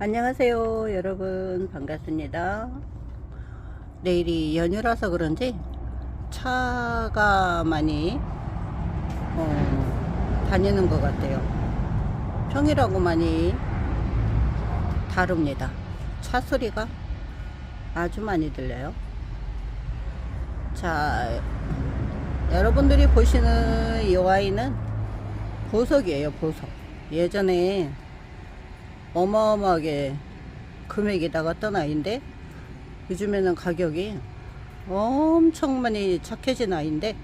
안녕하세요 여러분. 반갑습니다. 내일이 연휴라서 그런지 차가 많이 어, 다니는 것 같아요. 평일하고 많이 다릅니다. 차 소리가 아주 많이 들려요. 자 여러분들이 보시는 이 와인은 보석이에요 보석. 예전에 어마어마하게 금액이 나갔던 아이인데 요즘에는 가격이 엄청 많이 착해진 아이인데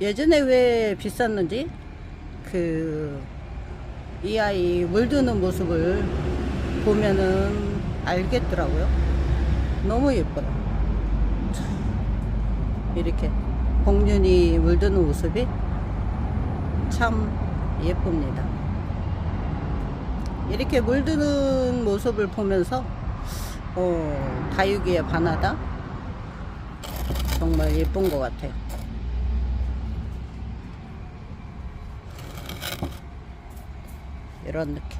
예전에 왜 비쌌는지 그 이 아이 물드는 모습을 보면은 알겠더라고요. 너무 예뻐요. 참, 이렇게 복륜이 물드는 모습이 참 예쁩니다. 이렇게 물드는 모습을 보면서 어, 다육이의 반하다 정말 예쁜 것 같아요. 이런 느낌.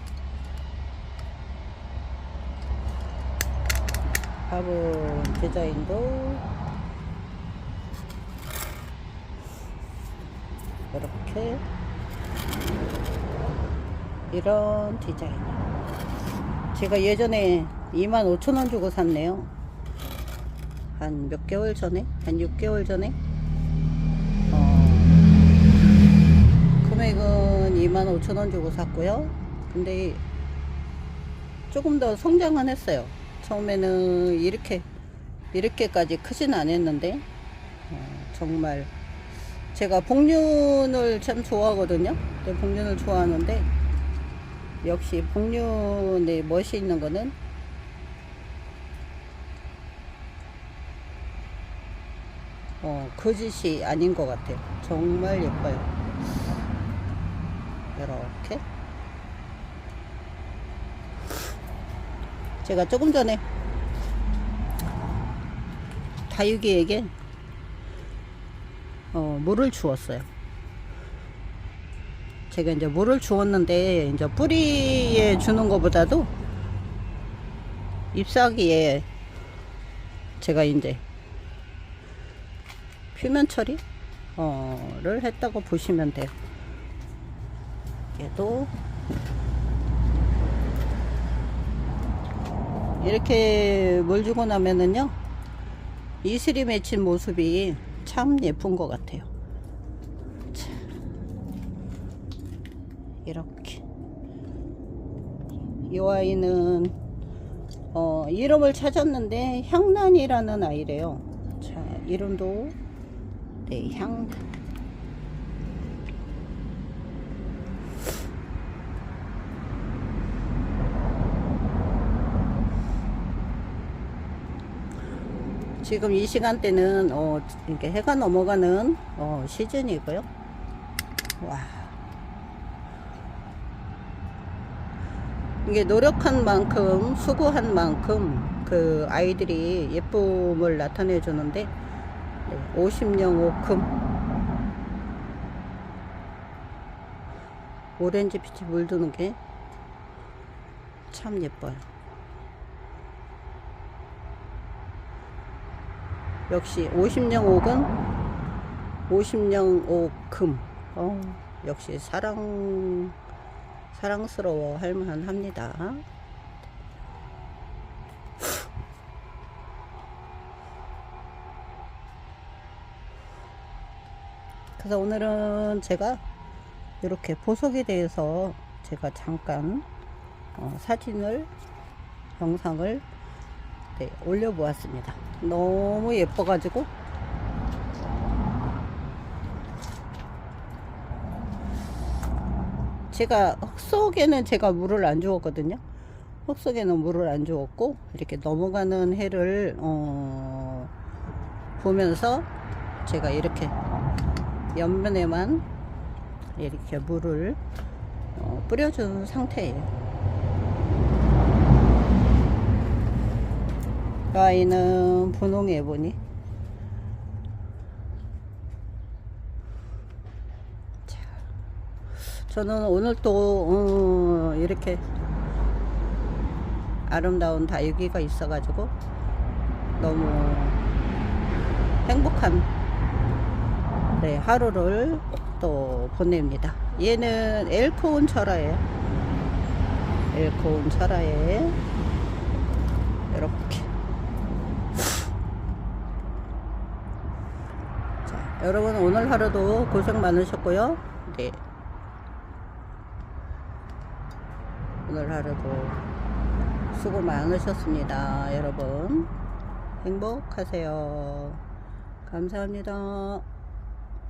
화분 디자인도 이렇게 이런 디자인. 제가 예전에 25,000원 주고 샀네요. 한 몇 개월 전에? 한 6개월 전에? 어, 금액은 25,000원 주고 샀고요. 근데 조금 더 성장은 했어요. 처음에는 이렇게, 이렇게까지 크진 않았는데, 어, 정말 제가 복륜을 참 좋아하거든요. 근데 복륜을 좋아하는데, 역시 복륜의 멋이 있는 거는 어, 거짓이 아닌 것 같아요. 정말 예뻐요. 이렇게. 제가 조금 전에 다육이에게 어, 물을 주었어요. 제가 이제 물을 주었는데 이제 뿌리에 주는 것보다도 잎사귀에 제가 이제 표면 처리 어를 했다고 보시면 돼요. 얘도 이렇게 물 주고 나면은요 이슬이 맺힌 모습이 참 예쁜 것 같아요. 이렇게 이 아이는 어, 이름을 찾았는데 향란이라는 아이래요. 자 이름도 네, 향. 지금 이 시간대는 어, 이렇게 해가 넘어가는 어, 시즌이고요. 와. 이게 노력한 만큼, 수고한 만큼 그 아이들이 예쁨을 나타내 주는데 네, 50령 오금 오렌지 빛이 물드는 게 참 예뻐요. 역시 50령 옥은 50령 옥금 어, 역시 사랑 사랑스러워 할 만합니다. 그래서 오늘은 제가 이렇게 보석에 대해서 제가 잠깐 어, 사진을 영상을 네, 올려보았습니다. 너무 예뻐가지고 제가 흙 속에는 제가 물을 안 주었거든요. 흙 속에는 물을 안 주었고 이렇게 넘어가는 해를 어, 보면서 제가 이렇게 옆면에만 이렇게 물을 어, 뿌려준 상태예요. 이 아이는 분홍 에보니. 저는 오늘 또 어, 이렇게 아름다운 다육이가 있어가지고 너무 행복한 네, 하루를 또 보냅니다. 얘는 엘코온 철화예요. 엘코온 철화에 이렇게 자, 여러분 오늘 하루도 고생 많으셨고요. 네. 오늘 하루도 수고 많으셨습니다. 여러분 행복하세요. 감사합니다.